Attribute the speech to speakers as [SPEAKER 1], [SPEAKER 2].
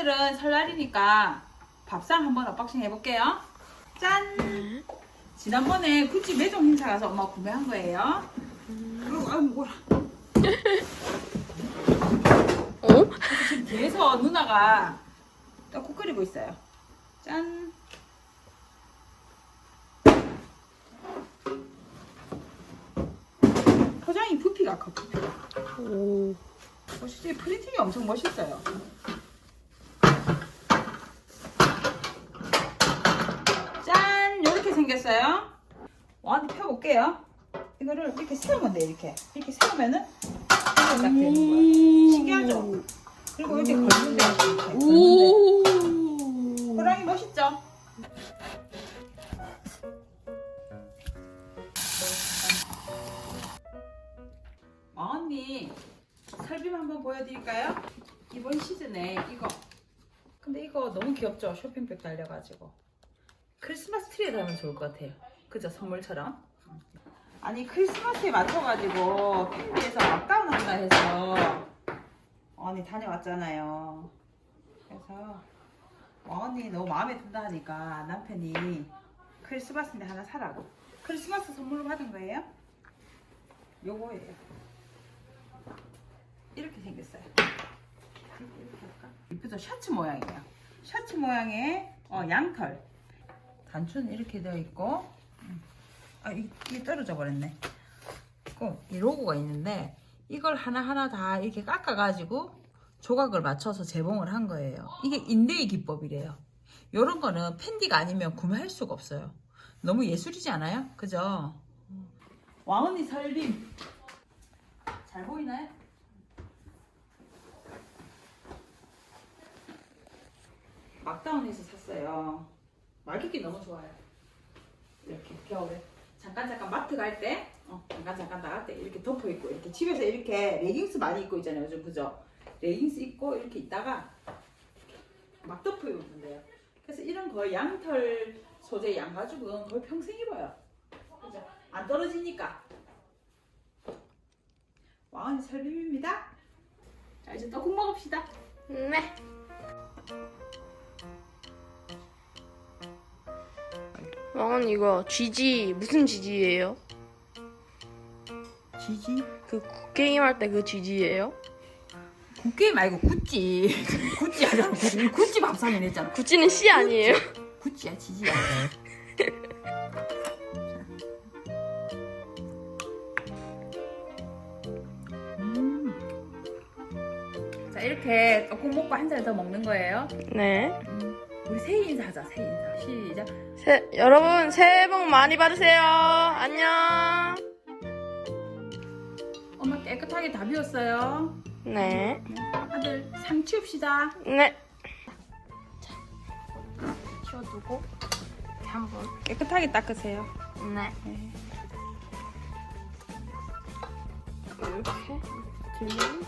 [SPEAKER 1] 오늘은 설날이니까 밥상 한번 언박싱 해볼게요. 짠! 지난번에 구찌 매종 행사 가서 엄마 구매한 거예요. 그리고 아유 뭐라.
[SPEAKER 2] 어?
[SPEAKER 1] 지금 뒤에서 누나가 떡국 끓이고 있어요. 짠! 포장이 부피가 커, 부피가.
[SPEAKER 2] 오.
[SPEAKER 1] 멋있지? 프린팅이 엄청 멋있어요. 짠! 이렇게 생겼어요. 완전 펴볼게요. 이거를 이렇게 세우면 돼, 이렇게. 이렇게 세우면은 딱 되는 거야. 신기하죠? 그리고 이렇게 걸면 돼, 이렇게.
[SPEAKER 2] 오.
[SPEAKER 1] 호랑이 멋있죠? 언니 설빔 한번 보여드릴까요? 이번 시즌에 이거 근데 이거 너무 귀엽죠? 쇼핑백 달려가지고 크리스마스 트리에 달면 좋을 것 같아요 그죠? 선물처럼 아니 크리스마스에 맞춰가지고 팬디에서 락다운 한다 해서 언니 다녀왔잖아요 그래서 언니 너무 마음에 든다 하니까 남편이 크리스마스인데 하나 사라고 크리스마스 선물로 받은 거예요? 요거예요 이렇게 생겼어요 이렇게 할까? 이쁘죠? 셔츠 모양이에요 셔츠 모양의 어, 양털 단추는 이렇게 되어 있고 음. 아 이, 이게 떨어져 버렸네 있고 이 로고가 있는데 이걸 하나하나 다 이렇게 깎아 가지고 조각을 맞춰서 재봉을 한 거예요. 이게 인대의 기법이래요. 이런 거는 팬디가 아니면 구매할 수가 없어요. 너무 예술이지 않아요? 그죠? 왕언니 설빔 잘 보이나요? 막다운에서 샀어요. 마켓이 너무 좋아요. 이렇게 겨울에 잠깐 잠깐 마트 갈 때, 어, 잠깐 잠깐 나갈 때 이렇게 덮어 입고 이렇게 집에서 이렇게 레깅스 많이 입고 있잖아요. 요즘 그죠? 레깅스 입고 이렇게 있다가 막 덮어 입으면 돼요. 그래서 이런 거의 양털 소재 양가죽은 거의 평생 입어요. 그죠? 안 떨어지니까. 왕언니 설빔입니다. 자 이제 떡국 먹읍시다.
[SPEAKER 2] 네. 왕은 이거 GG 무슨 GG예요?
[SPEAKER 1] 지지?
[SPEAKER 2] 그 게임 할 때 그 GG예요?
[SPEAKER 1] 굿게임 말고 구찌. 구찌 하자고. 구찌 밥상에 냈잖아.
[SPEAKER 2] 구찌는 C 아니에요?
[SPEAKER 1] 구찌야 지지야. 음. 자 이렇게 떡국 먹고 한 잔 더 먹는 거예요.
[SPEAKER 2] 네.
[SPEAKER 1] 우리 새해 인사하자. 새해 인사. 시작.
[SPEAKER 2] 새, 여러분 새해 복 많이 받으세요. 안녕.
[SPEAKER 1] 엄마 깨끗하게 다 비웠어요.
[SPEAKER 2] 네.
[SPEAKER 1] 아들 상 치웁시다.
[SPEAKER 2] 네. 자, 치워두고 한번.
[SPEAKER 1] 깨끗하게 닦으세요.
[SPEAKER 2] 네.
[SPEAKER 1] 네.
[SPEAKER 2] 이렇게 들면